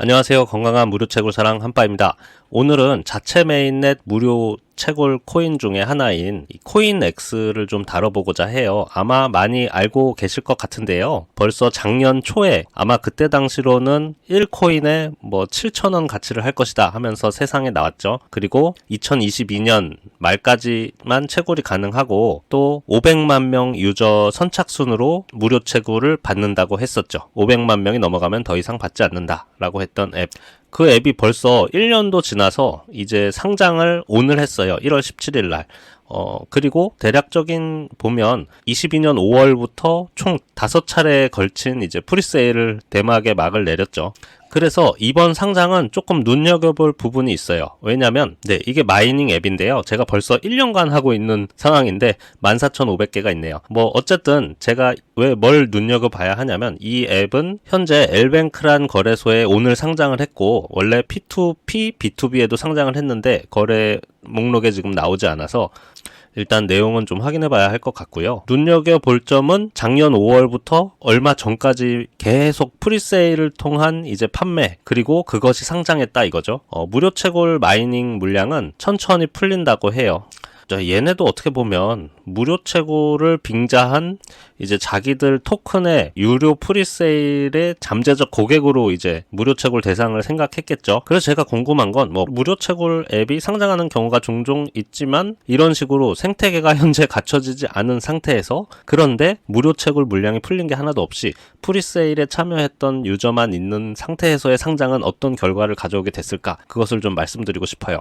안녕하세요. 건강한 무료 채굴 사랑 한빠입니다. 오늘은 자체 메인넷 무료 채굴 코인 중에 하나인 이 코인X를 좀 다뤄보고자 해요. 아마 많이 알고 계실 것 같은데요. 벌써 작년 초에 아마 그때 당시로는 1코인에 뭐 7천원 가치를 할 것이다 하면서 세상에 나왔죠. 그리고 2022년 말까지만 채굴이 가능하고 또 500만 명 유저 선착순으로 무료 채굴을 받는다고 했었죠. 500만 명이 넘어가면 더 이상 받지 않는다라고 했던 앱. 그 앱이 벌써 1년도 지나서 이제 상장을 오늘 했어요. 1월 17일 날. 어, 그리고 대략적인 보면 22년 5월부터 총 5차례에 걸친 이제 프리세일을 대막에 막을 내렸죠. 그래서 이번 상장은 조금 눈여겨볼 부분이 있어요. 왜냐면, 네, 이게 마이닝 앱인데요. 제가 벌써 1년간 하고 있는 상황인데, 14,500개가 있네요. 뭐, 어쨌든, 제가 왜 뭘 눈여겨봐야 하냐면, 이 앱은 현재 엘뱅크란 거래소에 오늘 상장을 했고, 원래 P2P, B2B에도 상장을 했는데, 거래 목록에 지금 나오지 않아서, 일단 내용은 좀 확인해 봐야 할 것 같고요. 눈여겨 볼 점은 작년 5월부터 얼마 전까지 계속 프리세일을 통한 이제 판매, 그리고 그것이 상장했다 이거죠. 어, 무료 채굴 마이닝 물량은 천천히 풀린다고 해요. 자, 얘네도 어떻게 보면 무료 채굴을 빙자한 이제 자기들 토큰의 유료 프리세일의 잠재적 고객으로 이제 무료 채굴 대상을 생각했겠죠. 그래서 제가 궁금한 건 뭐 무료 채굴 앱이 상장하는 경우가 종종 있지만 이런 식으로 생태계가 현재 갖춰지지 않은 상태에서 그런데 무료 채굴 물량이 풀린 게 하나도 없이 프리세일에 참여했던 유저만 있는 상태에서의 상장은 어떤 결과를 가져오게 됐을까? 그것을 좀 말씀드리고 싶어요.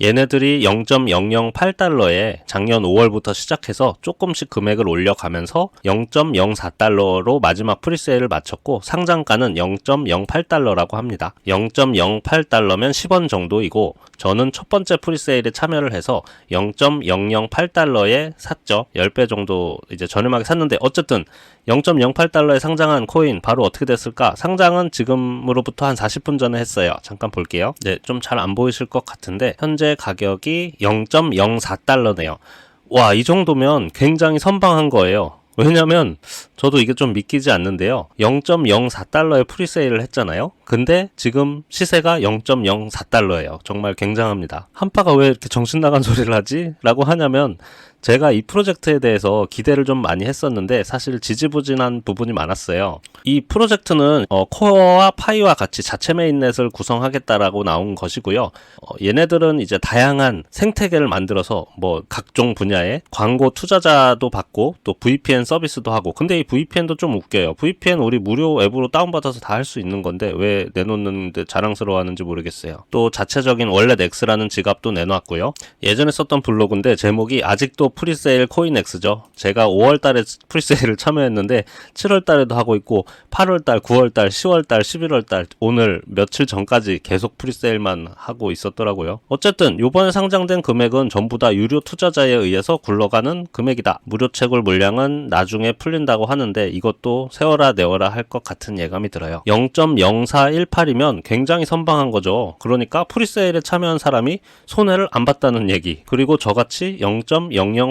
얘네들이 0.008달러에 작년 5월부터 시작 해서 조금씩 금액을 올려가면서 0.04달러로 마지막 프리세일을 마쳤고 상장가는 0.08달러라고 합니다. 0.08달러면 10원 정도이고 저는 첫 번째 프리세일에 참여를 해서 0.008달러에 샀죠. 10배 정도 이제 저렴하게 샀는데 어쨌든 0.08달러에 상장한 코인 바로 어떻게 됐을까? 상장은 지금으로부터 한 40분 전에 했어요. 잠깐 볼게요. 네, 좀 잘 안 보이실 것 같은데 현재 가격이 0.04달러네요. 와, 이 정도면 굉장히 선방한 거예요. 왜냐면 저도 이게 좀 믿기지 않는데요. 0.04달러에 프리세일을 했잖아요. 근데 지금 시세가 0.04달러예요. 정말 굉장합니다. 한파가 왜 이렇게 정신 나간 소리를 하지? 라고 하냐면 제가 이 프로젝트에 대해서 기대를 좀 많이 했었는데 사실 지지부진한 부분이 많았어요. 이 프로젝트는 어, 코어와 파이와 같이 자체 메인넷을 구성하겠다라고 나온 것이고요. 어, 얘네들은 이제 다양한 생태계를 만들어서 뭐 각종 분야의 광고 투자자도 받고 또 VPN 서비스도 하고 근데 이 VPN도 좀 웃겨요. VPN 우리 무료 앱으로 다운받아서 다 할 수 있는 건데 왜 내놓는데 자랑스러워하는지 모르겠어요. 또 자체적인 원래 넥스라는 지갑도 내놨고요. 예전에 썼던 블로그인데 제목이 아직도 프리세일 코인엑스죠. 제가 5월달에 프리세일을 참여했는데 7월달에도 하고 있고 8월달, 9월달, 10월달, 11월달 오늘 며칠 전까지 계속 프리세일만 하고 있었더라고요. 어쨌든 요번에 상장된 금액은 전부 다 유료 투자자에 의해서 굴러가는 금액이다. 무료 채굴 물량은 나중에 풀린다고 하는데 이것도 세워라 내워라 할 것 같은 예감이 들어요. 0.0418이면 굉장히 선방한 거죠. 그러니까 프리세일에 참여한 사람이 손해를 안 봤다는 얘기. 그리고 저같이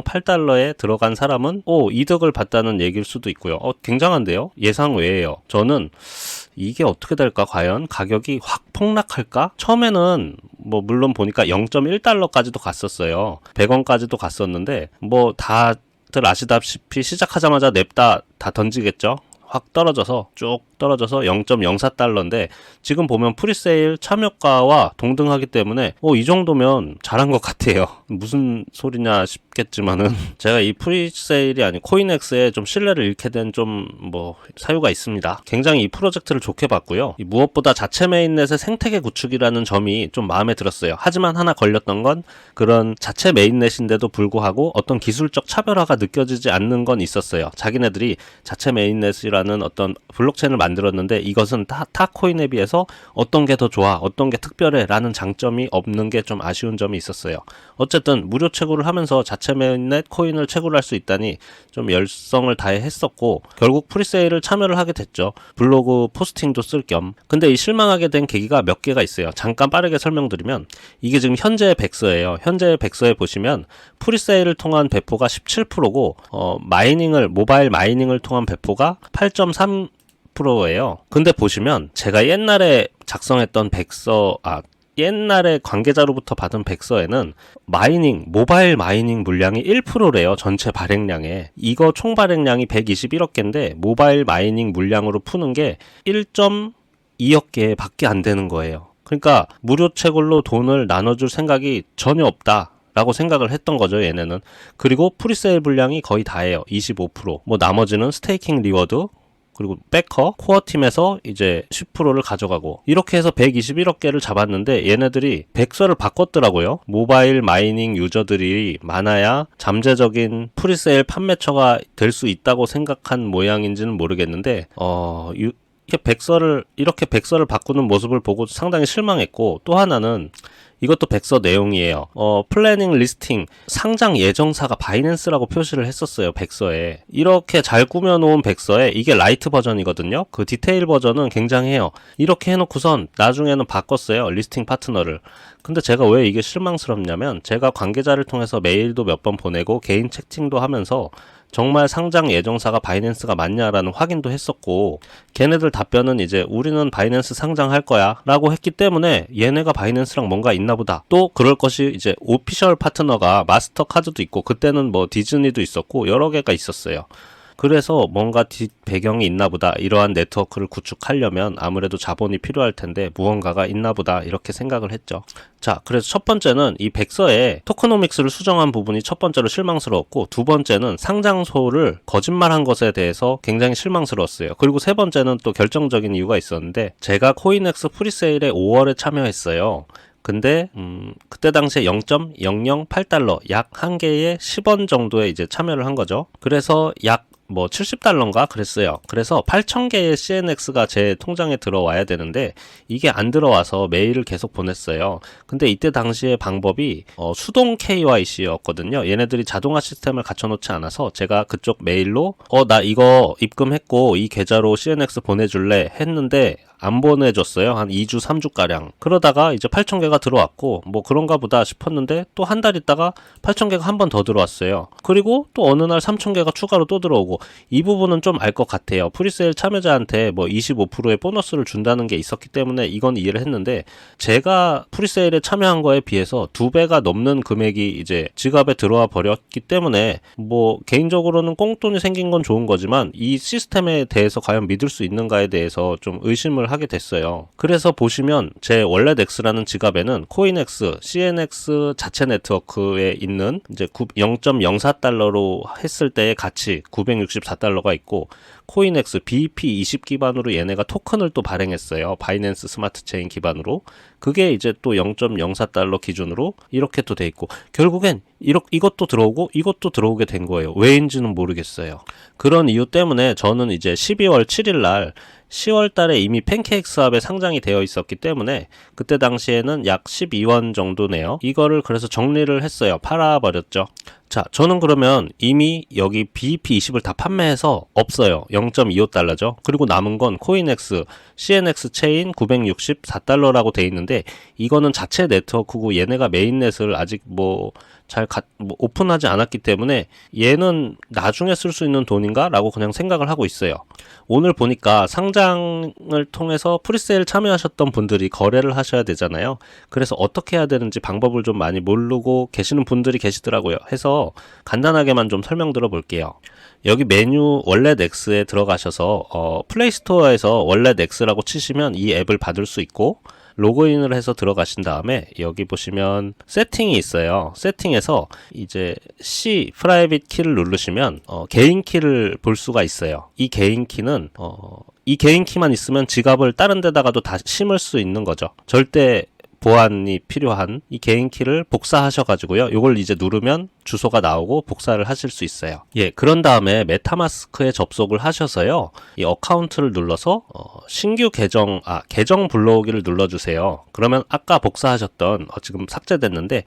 0.008달러에 들어간 사람은 오 이득을 봤다는 얘기일 수도 있고요. 어 굉장한데요? 예상 외예요. 저는 이게 어떻게 될까 과연 가격이 확 폭락할까? 처음에는 뭐 물론 보니까 0.1달러까지도 갔었어요. 100원까지도 갔었는데 뭐 다들 아시다시피 시작하자마자 냅다 다 던지겠죠. 확 떨어져서 쭉 떨어져서 0.04달러인데 지금 보면 프리세일 참여가와 동등하기 때문에 어, 이 정도면 잘한 것 같아요. 무슨 소리냐 싶겠지만은 제가 이 프리세일이 아닌 코인엑스에 좀 신뢰를 잃게 된 좀 뭐 사유가 있습니다. 굉장히 이 프로젝트를 좋게 봤고요. 이 무엇보다 자체 메인넷의 생태계 구축이라는 점이 좀 마음에 들었어요. 하지만 하나 걸렸던 건 그런 자체 메인넷인데도 불구하고 어떤 기술적 차별화가 느껴지지 않는 건 있었어요. 자기네들이 자체 메인넷이라는 어떤 블록체인을 만 들었는데 이것은 타, 타 코인에 비해서 어떤 게 더 좋아, 어떤 게 특별해 라는 장점이 없는 게 좀 아쉬운 점이 있었어요. 어쨌든 무료 채굴을 하면서 자체 메인넷 코인을 채굴할 수 있다니 좀 열성을 다해 했었고 결국 프리세일을 참여를 하게 됐죠. 블로그 포스팅도 쓸 겸. 근데 이 실망하게 된 계기가 몇 개가 있어요. 잠깐 빠르게 설명드리면 이게 지금 현재 백서예요. 현재 백서에 보시면 프리세일을 통한 배포가 17%고 어, 마이닝을 모바일 마이닝을 통한 배포가 8.3 20%예요. 근데 보시면 제가 옛날에 작성했던 백서 아 옛날에 관계자로부터 받은 백서에는 마이닝, 모바일 마이닝 물량이 1%래요. 전체 발행량에. 이거 총 발행량이 121억 개인데 모바일 마이닝 물량으로 푸는 게 1.2억 개밖에 안 되는 거예요. 그러니까 무료 채굴로 돈을 나눠줄 생각이 전혀 없다. 라고 생각을 했던 거죠, 얘네는. 그리고 프리세일 분량이 거의 다예요. 25%. 뭐 나머지는 스테이킹 리워드, 그리고 백커, 코어 팀에서 이제 10%를 가져가고 이렇게 해서 121억 개를 잡았는데 얘네들이 백서를 바꿨더라고요. 모바일 마이닝 유저들이 많아야 잠재적인 프리세일 판매처가 될 수 있다고 생각한 모양인지는 모르겠는데 어 유, 이렇게 백서를 이렇게 백서를 바꾸는 모습을 보고 상당히 실망했고 또 하나는 이것도 백서 내용이에요. 어, 플래닝 리스팅 상장 예정사가 바이낸스라고 표시를 했었어요. 백서에. 이렇게 잘 꾸며 놓은 백서에 이게 라이트 버전이거든요. 그 디테일 버전은 굉장해요. 이렇게 해 놓고선 나중에는 바꿨어요. 리스팅 파트너를. 근데 제가 왜 이게 실망스럽냐면 제가 관계자를 통해서 메일도 몇 번 보내고 개인 채팅도 하면서 정말 상장 예정사가 바이낸스가 맞냐라는 확인도 했었고 걔네들 답변은 이제 우리는 바이낸스 상장할 거야 라고 했기 때문에 얘네가 바이낸스랑 뭔가 있나 보다. 또 그럴 것이 이제 오피셜 파트너가 마스터 카드도 있고 그때는 뭐 디즈니도 있었고 여러 개가 있었어요 그래서 뭔가 뒷 배경이 있나 보다. 이러한 네트워크를 구축하려면 아무래도 자본이 필요할 텐데 무언가가 있나 보다. 이렇게 생각을 했죠. 자 그래서 첫 번째는 이 백서에 토크노믹스를 수정한 부분이 첫 번째로 실망스러웠고 두 번째는 상장소를 거짓말한 것에 대해서 굉장히 실망스러웠어요. 그리고 세 번째는 또 결정적인 이유가 있었는데 제가 코인엑스 프리세일에 5월에 참여했어요. 근데 음, 그때 당시에 0.008달러 약 한 개에 10원 정도에 이제 참여를 한 거죠. 그래서 약 뭐 70달러인가 그랬어요. 그래서 8,000개의 CNX가 제 통장에 들어와야 되는데 이게 안 들어와서 메일을 계속 보냈어요. 근데 이때 당시의 방법이 어, 수동 KYC였거든요. 얘네들이 자동화 시스템을 갖춰놓지 않아서 제가 그쪽 메일로 어 나 이거 입금했고 이 계좌로 CNX 보내줄래 했는데 안 보내줬어요. 한 2주, 3주 가량. 그러다가 이제 8,000개가 들어왔고 뭐 그런가 보다 싶었는데 또 한 달 있다가 8,000개가 한 번 더 들어왔어요. 그리고 또 어느 날 3,000개가 추가로 또 들어오고 이 부분은 좀 알 것 같아요. 프리세일 참여자한테 뭐 25%의 보너스를 준다는 게 있었기 때문에 이건 이해를 했는데 제가 프리세일에 참여한 거에 비해서 두 배가 넘는 금액이 이제 지갑에 들어와 버렸기 때문에 뭐 개인적으로는 꽁돈이 생긴 건 좋은 거지만 이 시스템에 대해서 과연 믿을 수 있는가에 대해서 좀 의심을 하게 됐어요. 그래서 보시면 제 원래 넥스라는 지갑에는 코인엑스, CNX 자체 네트워크에 있는 이제 0.04달러로 했을 때의 가치 964달러가 있고 코인엑스 BEP20 기반으로 얘네가 토큰을 또 발행했어요. 바이낸스 스마트 체인 기반으로. 그게 이제 또 0.04달러 기준으로 이렇게 또 돼 있고 결국엔 이렇, 이것도 들어오고 이것도 들어오게 된 거예요. 왜인지는 모르겠어요. 그런 이유 때문에 저는 이제 12월 7일 날 10월 달에 이미 팬케이크 수합에 상장이 되어 있었기 때문에 그때 당시에는 약 12원 정도네요. 이거를 그래서 정리를 했어요. 팔아 버렸죠. 자, 저는 그러면 이미 여기 BEP20을 다 판매해서 없어요. 0.25달러죠. 그리고 남은 건 코인엑스, CNX 체인 964달러라고 돼 있는데 이거는 자체 네트워크고 얘네가 메인넷을 아직 뭐 잘뭐 오픈하지 않았기 때문에 얘는 나중에 쓸 수 있는 돈인가? 라고 그냥 생각을 하고 있어요. 오늘 보니까 상장을 통해서 프리세일 참여하셨던 분들이 거래를 하셔야 되잖아요. 그래서 어떻게 해야 되는지 방법을 좀 많이 모르고 계시는 분들이 계시더라고요. 해서 간단하게만 좀 설명드려 볼게요. 여기 메뉴 원래 넥스에 들어가셔서 어, 플레이스토어에서 원래 넥스라고 치시면 이 앱을 받을 수 있고 로그인을 해서 들어가신 다음에 여기 보시면 세팅이 있어요. 세팅에서 이제 C 프라이빗 키를 누르시면 어, 개인 키를 볼 수가 있어요. 이 개인 키는 어, 이 개인 키만 있으면 지갑을 다른 데다가도 다 심을 수 있는 거죠. 절대 보안이 필요한 이 개인 키를 복사하셔가지고요. 이걸 이제 누르면 주소가 나오고 복사를 하실 수 있어요. 예, 그런 다음에 메타마스크에 접속을 하셔서요. 이 어카운트를 눌러서 어, 신규 계정, 아 계정 불러오기를 눌러주세요. 그러면 아까 복사하셨던 어, 지금 삭제됐는데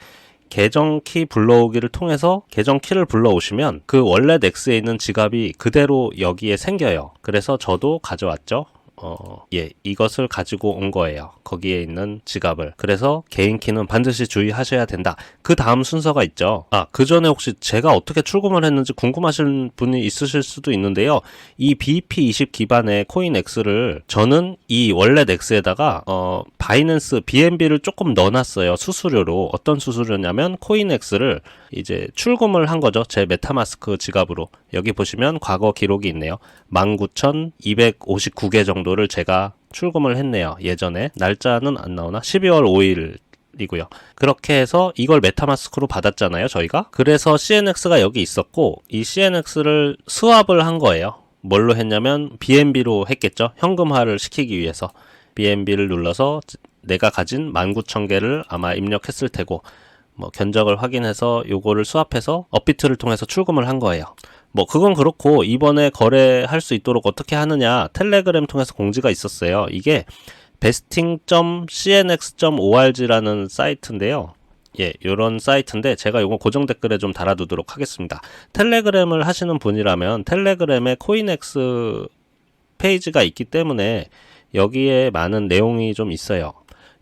계정 키 불러오기를 통해서 계정 키를 불러오시면 그 원래 넥스에 있는 지갑이 그대로 여기에 생겨요. 그래서 저도 가져왔죠. 어, 예, 이것을 가지고 온 거예요. 거기에 있는 지갑을. 그래서 개인 키는 반드시 주의하셔야 된다. 그 다음 순서가 있죠. 아, 그 전에 혹시 제가 어떻게 출금을 했는지 궁금하신 분이 있으실 수도 있는데요. 이 BP20 기반의 코인 X를 저는 이 원래 X에다가 어, 바이낸스 BNB를 조금 넣어놨어요. 수수료로. 어떤 수수료냐면 코인 X를 이제 출금을 한 거죠. 제 메타마스크 지갑으로. 여기 보시면 과거 기록이 있네요. 19,259개 정도를 제가 출금을 했네요. 예전에. 날짜는 안 나오나? 12월 5일 이고요. 그렇게 해서 이걸 메타마스크로 받았잖아요, 저희가. 그래서 CNX가 여기 있었고 이 CNX를 스왑을 한 거예요. 뭘로 했냐면 BNB로 했겠죠. 현금화를 시키기 위해서 BNB를 눌러서 내가 가진 19,000개를 아마 입력했을 테고 뭐 견적을 확인해서 요거를 수합해서 업비트를 통해서 출금을 한 거예요. 뭐 그건 그렇고 이번에 거래할 수 있도록 어떻게 하느냐 텔레그램 통해서 공지가 있었어요. 이게 vesting.cnx.org라는 사이트인데요. 예, 요런 사이트인데 제가 요거 고정 댓글에 좀 달아두도록 하겠습니다. 텔레그램을 하시는 분이라면 텔레그램에 코인엑스 페이지가 있기 때문에 여기에 많은 내용이 좀 있어요.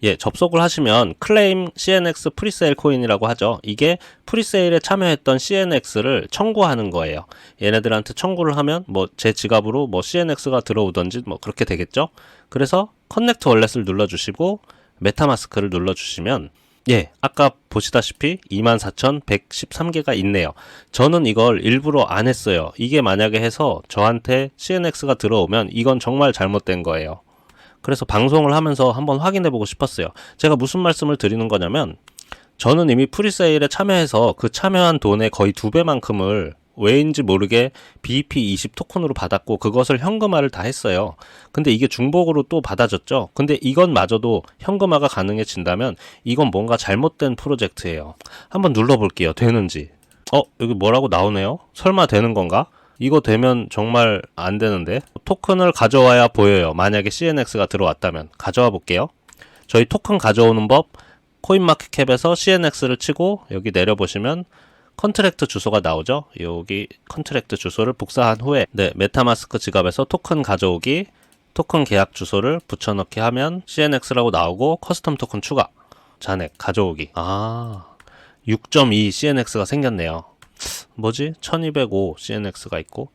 예, 접속을 하시면 클레임 CNX 프리세일 코인이라고 하죠. 이게 프리세일에 참여했던 CNX를 청구하는 거예요. 얘네들한테 청구를 하면 뭐 제 지갑으로 뭐 CNX가 들어오던지 뭐 그렇게 되겠죠. 그래서 커넥트 월렛을 눌러주시고 메타마스크를 눌러주시면 예, 아까 보시다시피 24,113개가 있네요. 저는 이걸 일부러 안 했어요. 이게 만약에 해서 저한테 CNX가 들어오면 이건 정말 잘못된 거예요. 그래서 방송을 하면서 한번 확인해 보고 싶었어요. 제가 무슨 말씀을 드리는 거냐면 저는 이미 프리세일에 참여해서 그 참여한 돈의 거의 두 배만큼을 왜인지 모르게 BEP20 토큰으로 받았고 그것을 현금화를 다 했어요. 근데 이게 중복으로 또 받아졌죠. 근데 이건 마저도 현금화가 가능해진다면 이건 뭔가 잘못된 프로젝트예요. 한번 눌러볼게요. 되는지. 어, 여기 뭐라고 나오네요? 설마 되는 건가? 이거 되면 정말 안 되는데 토큰을 가져와야 보여요. 만약에 CNX가 들어왔다면 가져와 볼게요. 저희 토큰 가져오는 법 코인마켓캡에서 CNX를 치고 여기 내려 보시면 컨트랙트 주소가 나오죠. 여기 컨트랙트 주소를 복사한 후에 네, 메타마스크 지갑에서 토큰 가져오기 토큰 계약 주소를 붙여넣기 하면 CNX라고 나오고 커스텀 토큰 추가 잔액 가져오기 아 6.2 CNX가 생겼네요. 뭐지? 1205 CNX가 있고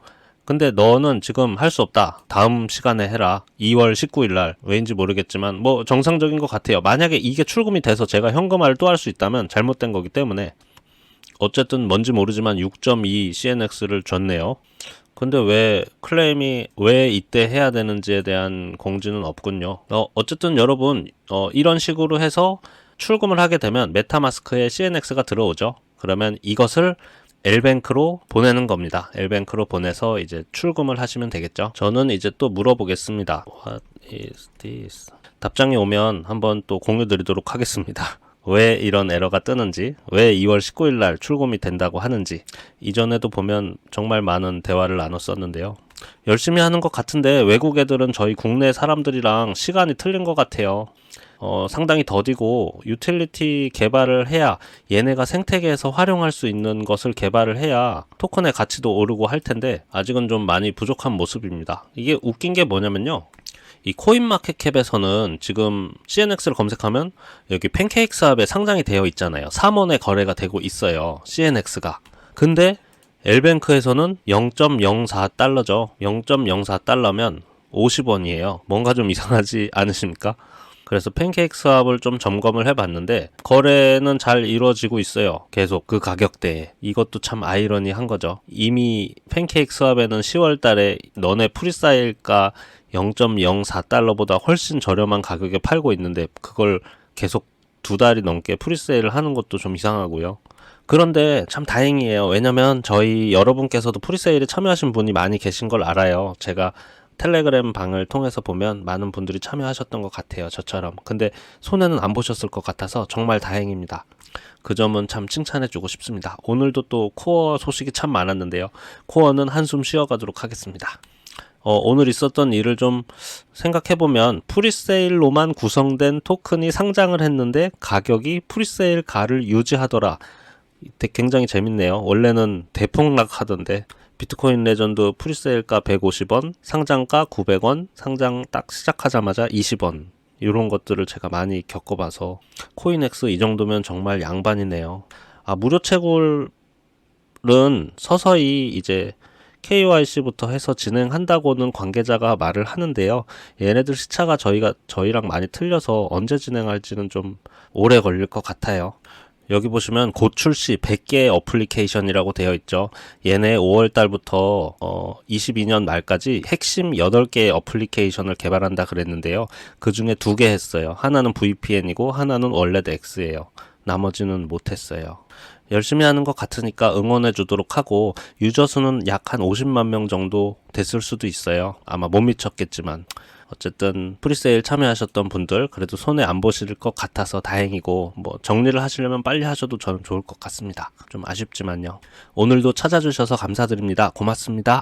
근데 너는 지금 할 수 없다. 다음 시간에 해라. 2월 19일 날. 왜인지 모르겠지만 뭐 정상적인 것 같아요. 만약에 이게 출금이 돼서 제가 현금화를 또 할 수 있다면 잘못된 거기 때문에 어쨌든 뭔지 모르지만 6.2 CNX를 줬네요. 근데 왜 클레임이 왜 이때 해야 되는지에 대한 공지는 없군요. 어, 어쨌든 여러분 어, 이런 식으로 해서 출금을 하게 되면 메타마스크에 CNX가 들어오죠. 그러면 이것을 엘뱅크로 보내는 겁니다. 엘뱅크로 보내서 이제 출금을 하시면 되겠죠. 저는 이제 또 물어보겠습니다. What is this? 답장이 오면 한번 또 공유 드리도록 하겠습니다. 왜 이런 에러가 뜨는지, 왜 2월 19일 날 출금이 된다고 하는지, 이전에도 보면 정말 많은 대화를 나눴었는데요. 열심히 하는 것 같은데 외국 애들은 저희 국내 사람들이랑 시간이 틀린 것 같아요. 어, 상당히 더디고 유틸리티 개발을 해야 얘네가 생태계에서 활용할 수 있는 것을 개발을 해야 토큰의 가치도 오르고 할 텐데 아직은 좀 많이 부족한 모습입니다. 이게 웃긴 게 뭐냐면요. 이 코인마켓캡에서는 지금 CNX를 검색하면 여기 팬케이크 사업에 상장이 되어 있잖아요. 3원에 거래가 되고 있어요. CNX가. 근데 엘뱅크에서는 0.04달러죠. 0.04달러면 50원이에요. 뭔가 좀 이상하지 않으십니까? 그래서 팬케이크 수합을 좀 점검을 해봤는데 거래는 잘 이루어지고 있어요. 계속 그 가격대에 이것도 참 아이러니한 거죠. 이미 팬케이크 수합에는 10월달에 너네 프리사일가 0.04달러보다 훨씬 저렴한 가격에 팔고 있는데 그걸 계속 두 달이 넘게 프리세일을 하는 것도 좀 이상하고요. 그런데 참 다행이에요. 왜냐면 저희 여러분께서도 프리세일에 참여하신 분이 많이 계신 걸 알아요. 제가 텔레그램 방을 통해서 보면 많은 분들이 참여하셨던 것 같아요. 저처럼. 근데 손해는 안 보셨을 것 같아서 정말 다행입니다. 그 점은 참 칭찬해주고 싶습니다. 오늘도 또 코어 소식이 참 많았는데요. 코어는 한숨 쉬어가도록 하겠습니다. 어, 오늘 있었던 일을 좀 생각해보면 프리세일로만 구성된 토큰이 상장을 했는데 가격이 프리세일 가를 유지하더라. 굉장히 재밌네요. 원래는 대폭락 하던데 비트코인 레전드 프리세일가 150원, 상장가 900원, 상장 딱 시작하자마자 20원. 이런 것들을 제가 많이 겪어봐서 코인엑스 이 정도면 정말 양반이네요. 아, 무료 채굴은 서서히 이제 KYC부터 해서 진행한다고는 관계자가 말을 하는데요. 얘네들 시차가 저희가 저희랑 많이 틀려서 언제 진행할지는 좀 오래 걸릴 것 같아요. 여기 보시면 곧 출시 100개 어플리케이션이라고 되어 있죠. 얘네 5월 달부터 어 22년 말까지 핵심 8개의 어플리케이션을 개발한다 그랬는데요. 그 중에 두 개 했어요. 하나는 VPN이고 하나는 원래도 X예요. 나머지는 못 했어요. 열심히 하는 것 같으니까 응원해 주도록 하고 유저 수는 약 한 50만 명 정도 됐을 수도 있어요. 아마 못 미쳤겠지만 어쨌든 프리세일 참여하셨던 분들 그래도 손해 안 보실 것 같아서 다행이고 뭐 정리를 하시려면 빨리 하셔도 저는 좋을 것 같습니다. 좀 아쉽지만요. 오늘도 찾아주셔서 감사드립니다. 고맙습니다.